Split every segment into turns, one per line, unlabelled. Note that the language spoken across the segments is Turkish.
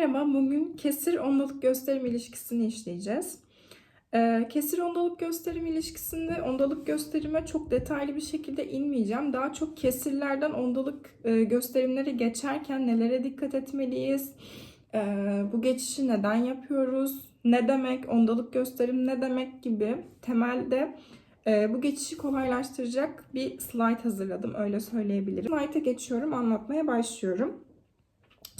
Merhaba, bugün kesir ondalık gösterim ilişkisini işleyeceğiz. Ee, kesir ondalık gösterim ilişkisinde ondalık gösterime çok detaylı bir şekilde inmeyeceğim. Daha çok kesirlerden ondalık e, gösterimlere geçerken nelere dikkat etmeliyiz? Ee, bu geçişi neden yapıyoruz? Ne demek? Ondalık gösterim ne demek gibi temelde e, bu geçişi kolaylaştıracak bir slide hazırladım. Öyle söyleyebilirim. Slide'a geçiyorum, anlatmaya başlıyorum.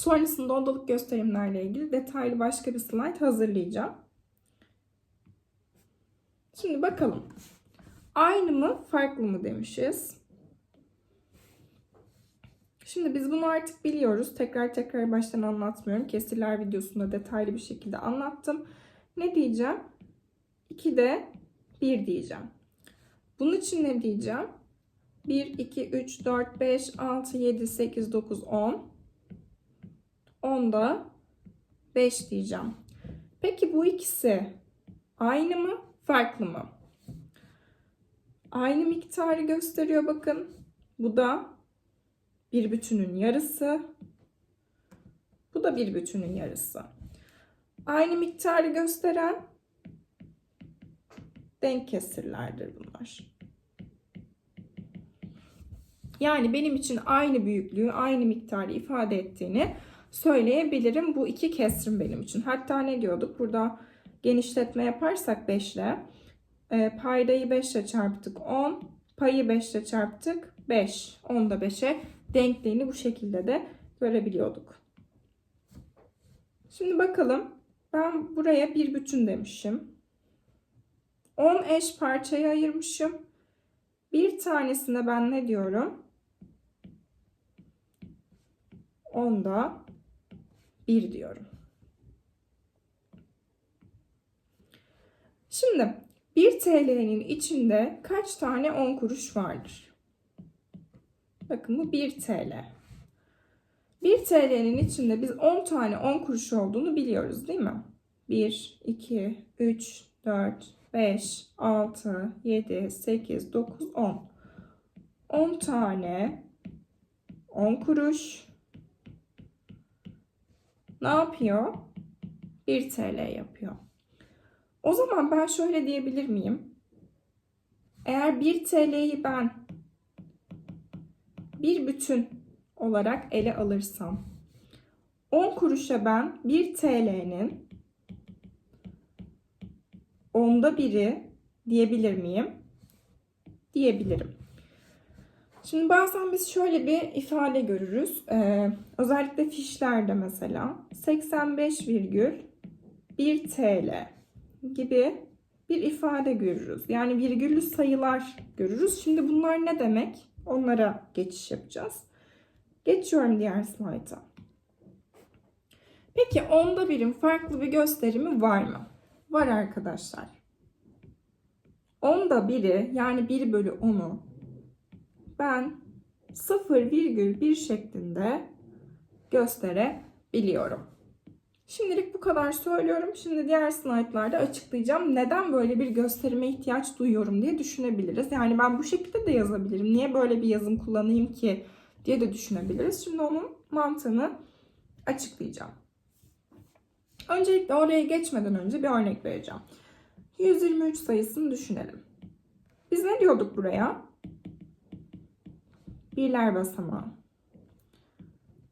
Sonrasında ondalık gösterimlerle ilgili detaylı başka bir slide hazırlayacağım. Şimdi bakalım. Aynı mı, farklı mı demişiz. Şimdi biz bunu artık biliyoruz. Tekrar tekrar baştan anlatmıyorum. Kesirler videosunda detaylı bir şekilde anlattım. Ne diyeceğim? 2'de 1 diyeceğim. Bunun için ne diyeceğim? 1, 2, 3, 4, 5, 6, 7, 8, 9, 10. 10'da 5 diyeceğim. Peki bu ikisi aynı mı, farklı mı? Aynı miktarı gösteriyor bakın. Bu da bir bütünün yarısı. Bu da bir bütünün yarısı. Aynı miktarı gösteren denk kesirlerdir bunlar. Yani benim için aynı büyüklüğü, aynı miktarı ifade ettiğini söyleyebilirim. Bu iki kesrim benim için. Hatta ne diyorduk? Burada genişletme yaparsak 5 ile e, paydayı 5 ile çarptık 10, payı 5 ile çarptık 5. 10 da 5'e denkliğini bu şekilde de görebiliyorduk. Şimdi bakalım. Ben buraya bir bütün demişim. 10 eş parçaya ayırmışım. Bir tanesine ben ne diyorum? 10'da 1 diyorum. Şimdi 1 TL'nin içinde kaç tane 10 kuruş vardır? Bakın bu 1 TL. 1 TL'nin içinde biz 10 tane 10 kuruş olduğunu biliyoruz değil mi? 1, 2, 3, 4, 5, 6, 7, 8, 9, 10. 10 tane 10 kuruş ne yapıyor? 1 TL yapıyor. O zaman ben şöyle diyebilir miyim? Eğer 1 TL'yi ben bir bütün olarak ele alırsam 10 kuruşa ben 1 TL'nin onda biri diyebilir miyim? Diyebilirim. Şimdi bazen biz şöyle bir ifade görürüz. Ee, özellikle fişlerde mesela 85,1 TL gibi bir ifade görürüz. Yani virgüllü sayılar görürüz. Şimdi bunlar ne demek? Onlara geçiş yapacağız. Geçiyorum diğer slayta. Peki onda birim farklı bir gösterimi var mı? Var arkadaşlar. Onda biri yani 1 bölü 10'u ben 0,1 şeklinde gösterebiliyorum. Şimdilik bu kadar söylüyorum. Şimdi diğer slaytlarda açıklayacağım. Neden böyle bir gösterime ihtiyaç duyuyorum diye düşünebiliriz. Yani ben bu şekilde de yazabilirim. Niye böyle bir yazım kullanayım ki diye de düşünebiliriz. Şimdi onun mantığını açıklayacağım. Öncelikle oraya geçmeden önce bir örnek vereceğim. 123 sayısını düşünelim. Biz ne diyorduk buraya? Birler basamağı.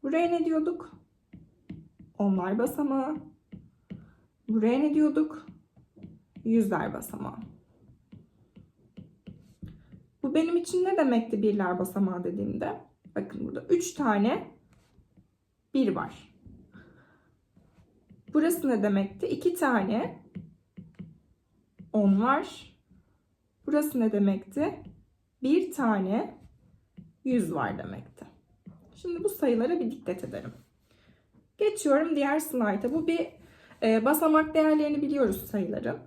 Buraya ne diyorduk? Onlar basamağı. Buraya ne diyorduk? Yüzler basamağı. Bu benim için ne demekti birler basamağı dediğimde? Bakın burada 3 tane bir var. Burası ne demekti? 2 tane 10 var. Burası ne demekti? Bir tane 100 var demekti. Şimdi bu sayılara bir dikkat edelim. Geçiyorum diğer slayta. Bu bir e, basamak değerlerini biliyoruz sayıların.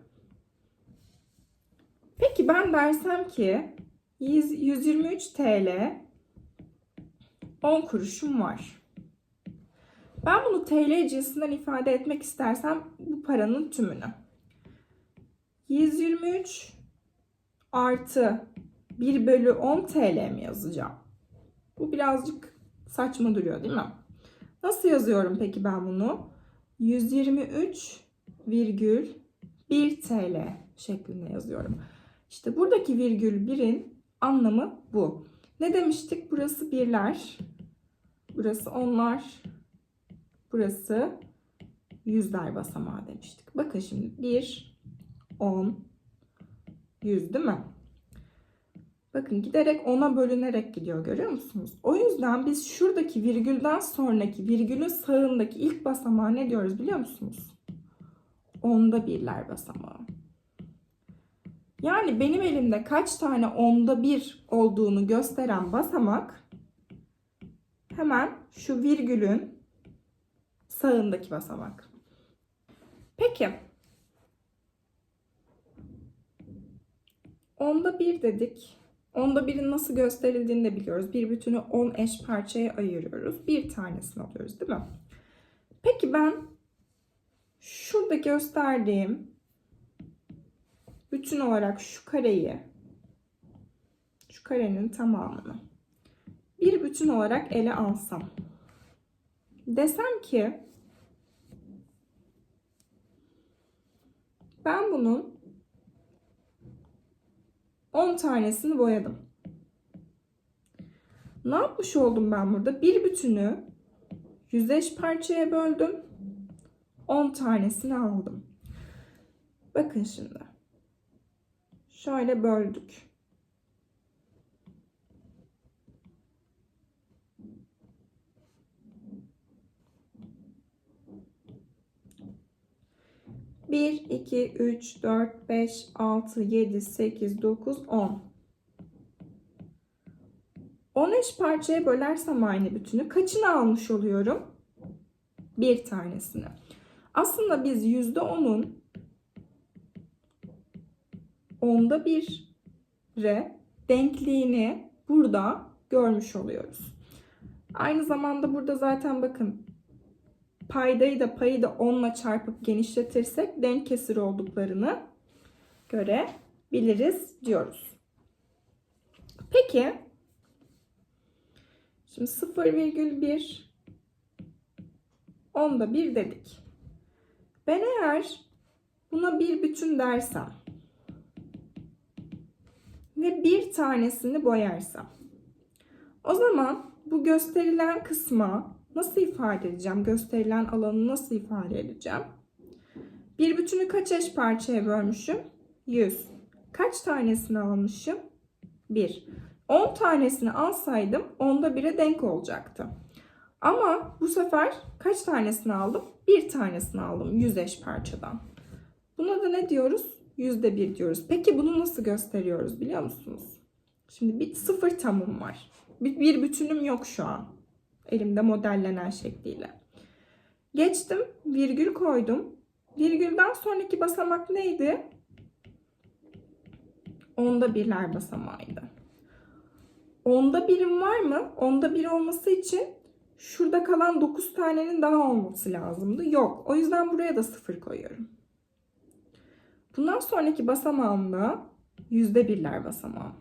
Peki ben dersem ki 123 TL 10 kuruşum var. Ben bunu TL cinsinden ifade etmek istersem bu paranın tümünü. 123 artı 1 bölü 10 TL mi yazacağım? Bu birazcık saçma duruyor değil mi? Nasıl yazıyorum peki ben bunu? 123,1 TL şeklinde yazıyorum. İşte buradaki virgül birin anlamı bu. Ne demiştik? Burası birler, burası onlar, burası yüzler basamağı demiştik. Bakın şimdi 1, 10, 100 değil mi? Bakın giderek 10'a bölünerek gidiyor görüyor musunuz? O yüzden biz şuradaki virgülden sonraki virgülün sağındaki ilk basamağı ne diyoruz biliyor musunuz? Onda birler basamağı. Yani benim elimde kaç tane onda bir olduğunu gösteren basamak hemen şu virgülün sağındaki basamak. Peki. Onda bir dedik. Onda birin nasıl gösterildiğini de biliyoruz. Bir bütünü 10 eş parçaya ayırıyoruz. Bir tanesini alıyoruz değil mi? Peki ben şurada gösterdiğim bütün olarak şu kareyi şu karenin tamamını bir bütün olarak ele alsam desem ki ben bunun 10 tanesini boyadım. Ne yapmış oldum ben burada? Bir bütünü yüzeş parçaya böldüm. 10 tanesini aldım. Bakın şimdi. Şöyle böldük. Bir, iki, üç, dört, beş, altı, yedi, sekiz, dokuz, on. 10 eş parçaya bölersem aynı bütünü kaçını almış oluyorum? Bir tanesini. Aslında biz %10'un onda bire denkliğini burada görmüş oluyoruz. Aynı zamanda burada zaten bakın paydayı da payı da 10 ile çarpıp genişletirsek denk kesir olduklarını görebiliriz diyoruz. Peki şimdi 0,1 onda 1 dedik. Ben eğer buna bir bütün dersem ve bir tanesini boyarsam o zaman bu gösterilen kısma nasıl ifade edeceğim? Gösterilen alanı nasıl ifade edeceğim? Bir bütünü kaç eş parçaya bölmüşüm? 100. Kaç tanesini almışım? 1. 10 tanesini alsaydım onda 1'e denk olacaktı. Ama bu sefer kaç tanesini aldım? Bir tanesini aldım 100 eş parçadan. Buna da ne diyoruz? Yüzde bir diyoruz. Peki bunu nasıl gösteriyoruz biliyor musunuz? Şimdi bir sıfır tamım var. Bir, bir bütünüm yok şu an. Elimde modellenen şekliyle. Geçtim, virgül koydum. Virgülden sonraki basamak neydi? Onda birler basamağıydı. Onda birim var mı? Onda bir olması için şurada kalan 9 tanenin daha olması lazımdı. Yok. O yüzden buraya da sıfır koyuyorum. Bundan sonraki basamağımda yüzde birler basamağım.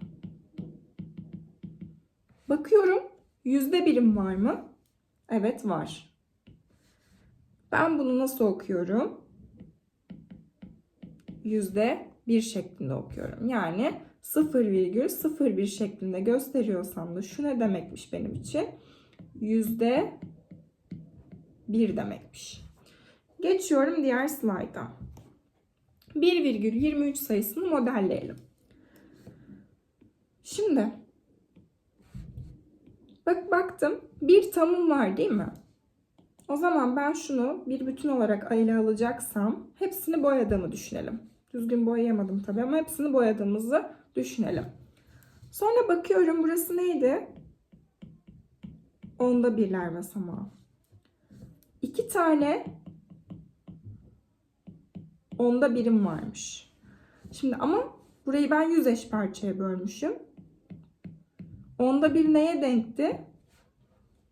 Bakıyorum yüzde birim var mı? Evet var. Ben bunu nasıl okuyorum? Yüzde bir şeklinde okuyorum. Yani 0,01 şeklinde gösteriyorsam da şu ne demekmiş benim için? Yüzde bir demekmiş. Geçiyorum diğer slayda. 1,23 sayısını modelleyelim. Şimdi bak baktım bir tamım var değil mi? O zaman ben şunu bir bütün olarak ele alacaksam hepsini boyadığımı düşünelim. Düzgün boyayamadım tabii ama hepsini boyadığımızı düşünelim. Sonra bakıyorum burası neydi? Onda birler basamağı. İki tane onda birim varmış. Şimdi ama burayı ben 100 eş parçaya bölmüşüm. Onda bir neye denkti?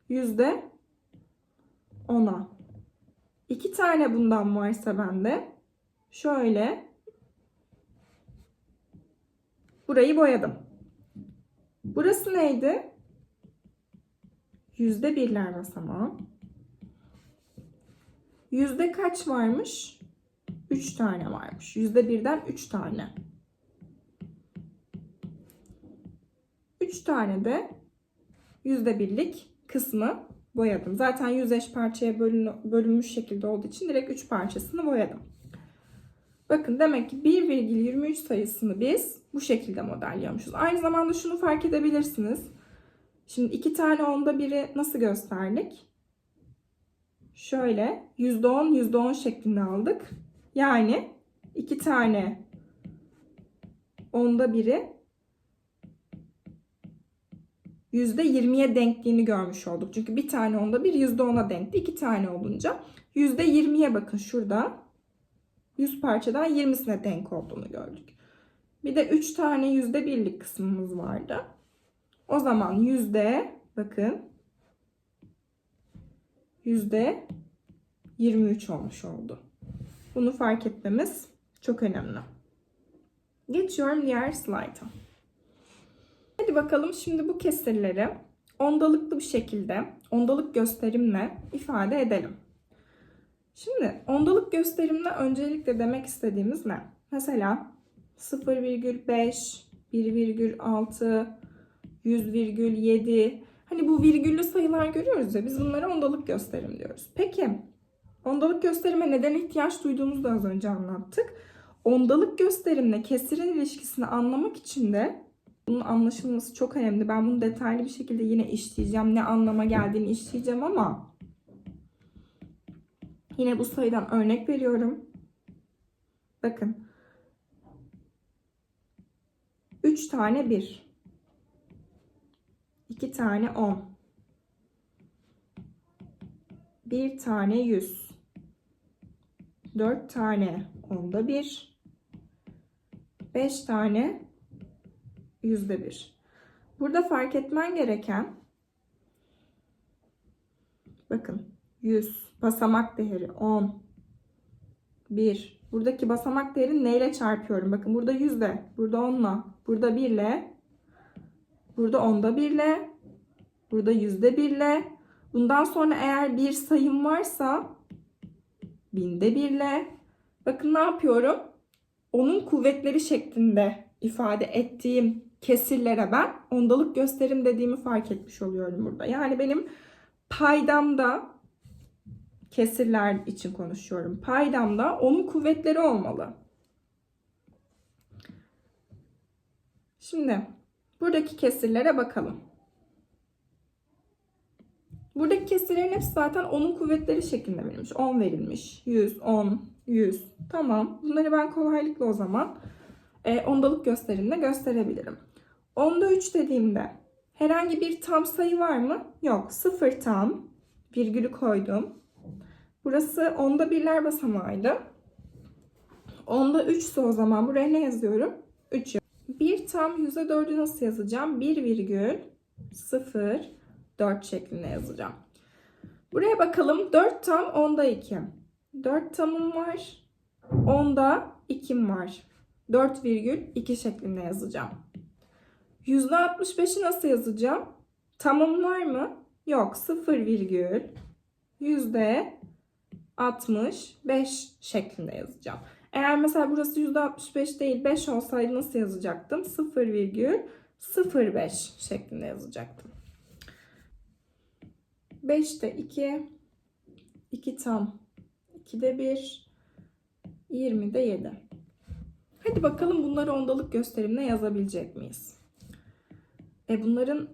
Yüzde ona. İki tane bundan varsa bende şöyle burayı boyadım. Burası neydi? Yüzde birler basamağı. Yüzde kaç varmış? 3 tane varmış. Yüzde birden 3 tane. 3 tane de yüzde birlik kısmı boyadım. Zaten yüz eş parçaya bölün, bölünmüş şekilde olduğu için direkt 3 parçasını boyadım. Bakın demek ki 1,23 sayısını biz bu şekilde modelliyormuşuz. Aynı zamanda şunu fark edebilirsiniz. Şimdi iki tane onda biri nasıl gösterdik? Şöyle %10 %10 şeklinde aldık. Yani iki tane onda biri %20'ye denkliğini görmüş olduk. Çünkü bir tane onda bir %10'a denkti. iki tane olunca %20'ye bakın şurada 100 parçadan 20'sine denk olduğunu gördük. Bir de 3 tane yüzde birlik kısmımız vardı. O zaman yüzde bakın yüzde 23 olmuş oldu. Bunu fark etmemiz çok önemli. Geçiyorum diğer slayta. Hadi bakalım şimdi bu kesirleri ondalıklı bir şekilde ondalık gösterimle ifade edelim. Şimdi ondalık gösterimle öncelikle demek istediğimiz ne? Mesela 0,5, 1,6, 100,7 Hani bu virgüllü sayılar görüyoruz ya biz bunlara ondalık gösterim diyoruz. Peki ondalık gösterime neden ihtiyaç duyduğumuzu da az önce anlattık. Ondalık gösterimle kesirin ilişkisini anlamak için de bunun anlaşılması çok önemli. Ben bunu detaylı bir şekilde yine işleyeceğim. Ne anlama geldiğini işleyeceğim ama yine bu sayıdan örnek veriyorum. Bakın 3 tane 1. 2 tane 10. 1 tane 100. 4 tane onda 1. 5 tane yüzde 1. Burada fark etmen gereken bakın 100 basamak değeri 10 1 Buradaki basamak değeri neyle çarpıyorum? Bakın burada yüzde, burada onla, burada birle, burada onda birle, burada yüzde birle. Bundan sonra eğer bir sayım varsa binde birle. Bakın ne yapıyorum? Onun kuvvetleri şeklinde ifade ettiğim kesirlere ben ondalık gösterim dediğimi fark etmiş oluyorum burada. Yani benim paydamda kesirler için konuşuyorum. Paydamda onun kuvvetleri olmalı. Şimdi buradaki kesirlere bakalım. Buradaki kesirlerin hepsi zaten onun kuvvetleri şeklinde verilmiş. 10 verilmiş. 100, 10, 100. Tamam. Bunları ben kolaylıkla o zaman e, ondalık gösterimde gösterebilirim. Onda 3 dediğimde herhangi bir tam sayı var mı? Yok. 0 tam. Virgülü koydum. Burası onda birler basamağıydı. Onda 3 ise o zaman buraya ne yazıyorum? 3 1 tam %4'ü nasıl yazacağım? 1 virgül 0 4 şeklinde yazacağım. Buraya bakalım. 4 tam onda 2. 4 tamım var. Onda 2'm var. 4 virgül 2 şeklinde yazacağım. %65'i nasıl yazacağım? Tamım var mı? Yok. 0 virgül yüzde 65 şeklinde yazacağım. Eğer mesela burası %65 değil 5 olsaydı nasıl yazacaktım? 0,05 şeklinde yazacaktım. 5'te 2, 2 tam, 2'de 1, 20'de 7. Hadi bakalım bunları ondalık gösterimle yazabilecek miyiz? E bunların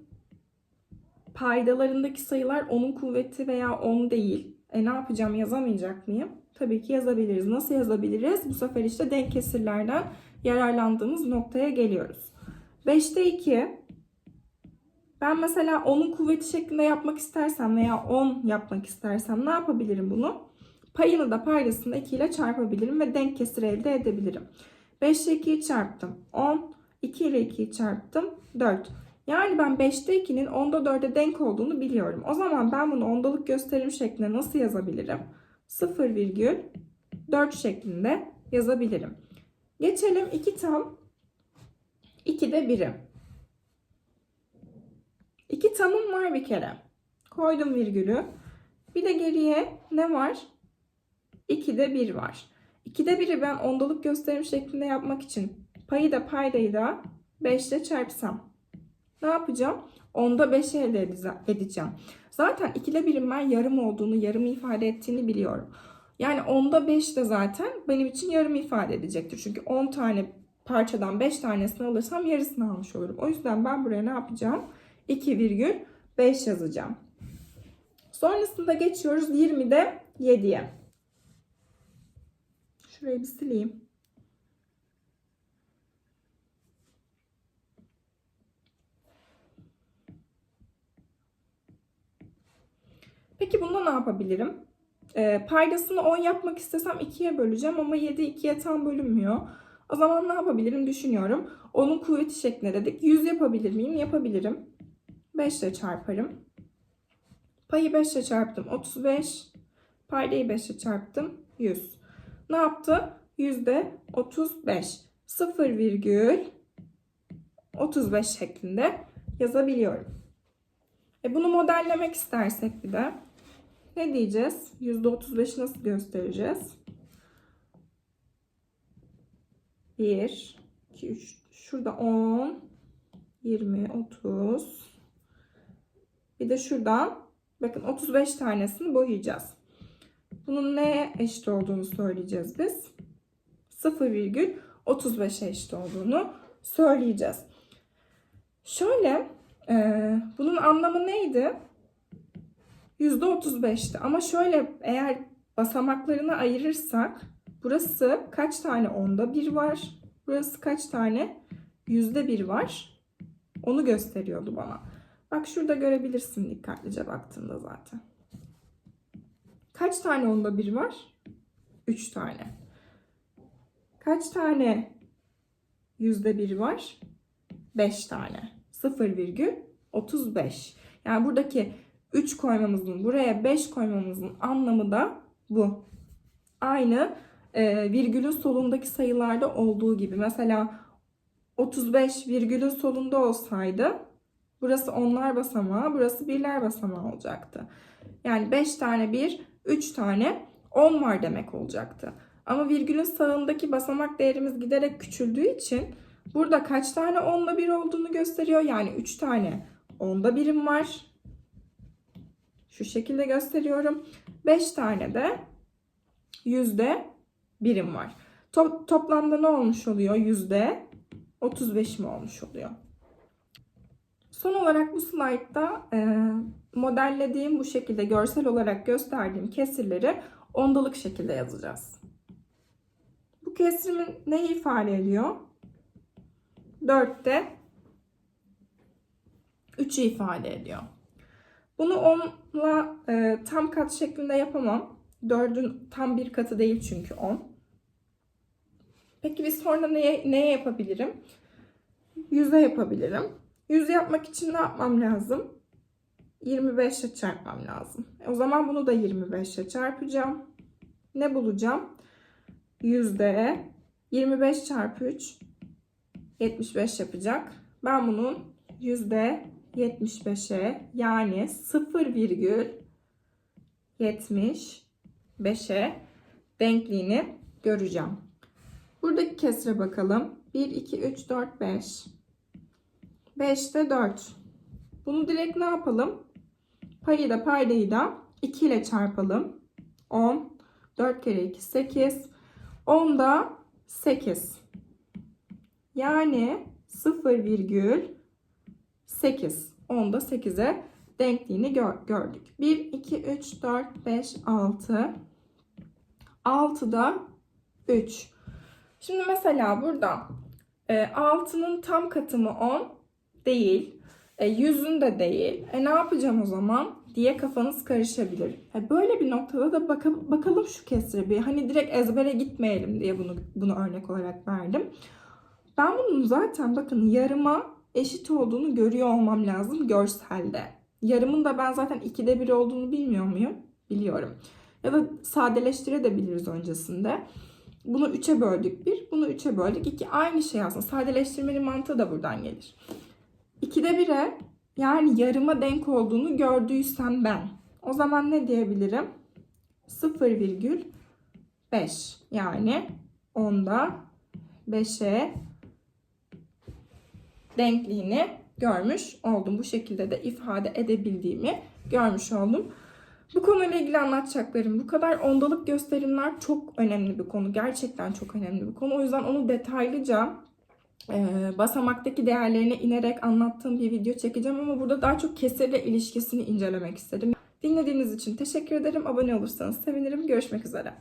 paydalarındaki sayılar onun kuvveti veya 10 değil. E ne yapacağım yazamayacak mıyım? Tabii ki yazabiliriz. Nasıl yazabiliriz? Bu sefer işte denk kesirlerden yararlandığımız noktaya geliyoruz. 5'te 2 ben mesela onun kuvveti şeklinde yapmak istersem veya 10 yapmak istersem ne yapabilirim bunu? Payını da paydasını da 2 ile çarpabilirim ve denk kesir elde edebilirim. 5 ile 2'yi çarptım 10, 2 ile 2'yi çarptım 4. Yani ben 5'te 2'nin 10'da 4'e denk olduğunu biliyorum. O zaman ben bunu ondalık gösterim şeklinde nasıl yazabilirim? 0,4 şeklinde yazabilirim. Geçelim 2 tam 2'de 1'i. 2 tamım var bir kere. Koydum virgülü. Bir de geriye ne var? 2'de 1 var. 2'de 1'i ben ondalık gösterim şeklinde yapmak için payı da paydayı da 5 ile çarpsam. Ne yapacağım? Onda 5 elde edeceğim. Zaten 2'de 1'in ben yarım olduğunu, yarım ifade ettiğini biliyorum. Yani onda 5 de zaten benim için yarım ifade edecektir. Çünkü 10 tane parçadan 5 tanesini alırsam yarısını almış olurum. O yüzden ben buraya ne yapacağım? 2,5 yazacağım. Sonrasında geçiyoruz 20'de 7'ye. Şurayı bir sileyim. Peki bunda ne yapabilirim? Ee, paydasını 10 yapmak istesem 2'ye böleceğim ama 7 2'ye tam bölünmüyor. O zaman ne yapabilirim düşünüyorum. Onun kuvveti şeklinde dedik. 100 yapabilir miyim? Yapabilirim. 5 ile çarparım. Payı 5 ile çarptım. 35. Paydayı 5 ile çarptım. 100. Ne yaptı? Yüzde 35. 0,35 şeklinde yazabiliyorum. E bunu modellemek istersek bir de ne diyeceğiz? %35'i nasıl göstereceğiz? 1, 2, 3. Şurada 10, 20, 30. Bir de şuradan bakın 35 tanesini boyayacağız. Bunun neye eşit olduğunu söyleyeceğiz biz. 0,35'e eşit olduğunu söyleyeceğiz. Şöyle e, bunun anlamı neydi? %35'ti. Ama şöyle eğer basamaklarını ayırırsak burası kaç tane onda bir var? Burası kaç tane yüzde bir var? Onu gösteriyordu bana. Bak şurada görebilirsin dikkatlice baktığında zaten. Kaç tane onda bir var? 3 tane. Kaç tane yüzde bir var? 5 tane. 0,35. Yani buradaki 3 koymamızın buraya 5 koymamızın anlamı da bu. Aynı e, virgülün solundaki sayılarda olduğu gibi. Mesela 35 virgülün solunda olsaydı burası onlar basamağı, burası birler basamağı olacaktı. Yani 5 tane 1, 3 tane 10 var demek olacaktı. Ama virgülün sağındaki basamak değerimiz giderek küçüldüğü için burada kaç tane 10'la 1 olduğunu gösteriyor. Yani 3 tane 10'da birim var. Şu şekilde gösteriyorum. 5 tane de yüzde birim var. To- toplamda ne olmuş oluyor? Yüzde 35 mi olmuş oluyor? Son olarak bu slaytta e, modellediğim bu şekilde görsel olarak gösterdiğim kesirleri ondalık şekilde yazacağız. Bu kesrimin neyi ifade ediyor? 4'te 3'ü ifade ediyor. Bunu 10'la e, tam kat şeklinde yapamam. 4'ün tam bir katı değil çünkü 10. Peki biz sonra neye, neye yapabilirim? 100'e yapabilirim. 100 yapmak için ne yapmam lazım? 25 ile çarpmam lazım. E, o zaman bunu da 25 ile çarpacağım. Ne bulacağım? Yüzde 25 çarpı 3 75 yapacak. Ben bunun yüzde 75'e yani 0,75'e denkliğini göreceğim. Buradaki kesre bakalım. 1, 2, 3, 4, 5. 5'te 4. Bunu direkt ne yapalım? Payı da paydayı da 2 ile çarpalım. 10. 4 kere 2 8. 10 da 8. Yani 0,8. 10 da 8'e denkliğini gör, gördük. 1, 2, 3, 4, 5, 6. 6 da 3. Şimdi mesela burada e, 6'nın tam katı mı 10? Değil. E, 100'ün de değil. E ne yapacağım o zaman diye kafanız karışabilir. E, böyle bir noktada da baka, bakalım şu kesre bir. Hani direkt ezbere gitmeyelim diye bunu bunu örnek olarak verdim. Ben bunun zaten bakın yarıma eşit olduğunu görüyor olmam lazım görselde. Yarımın da ben zaten 2'de 1 olduğunu bilmiyor muyum? Biliyorum. Ya da sadeleştirebiliriz öncesinde. Bunu 3'e böldük 1, bunu 3'e böldük 2. Aynı şey aslında. Sadeleştirmenin mantığı da buradan gelir. 2'de 1'e yani yarıma denk olduğunu gördüysem ben. O zaman ne diyebilirim? 5. Yani onda 5'e denkliğini görmüş oldum. Bu şekilde de ifade edebildiğimi görmüş oldum. Bu konuyla ilgili anlatacaklarım bu kadar. Ondalık gösterimler çok önemli bir konu. Gerçekten çok önemli bir konu. O yüzden onu detaylıca e, basamaktaki değerlerine inerek anlattığım bir video çekeceğim ama burada daha çok kesirle ilişkisini incelemek istedim. Dinlediğiniz için teşekkür ederim. Abone olursanız sevinirim. Görüşmek üzere.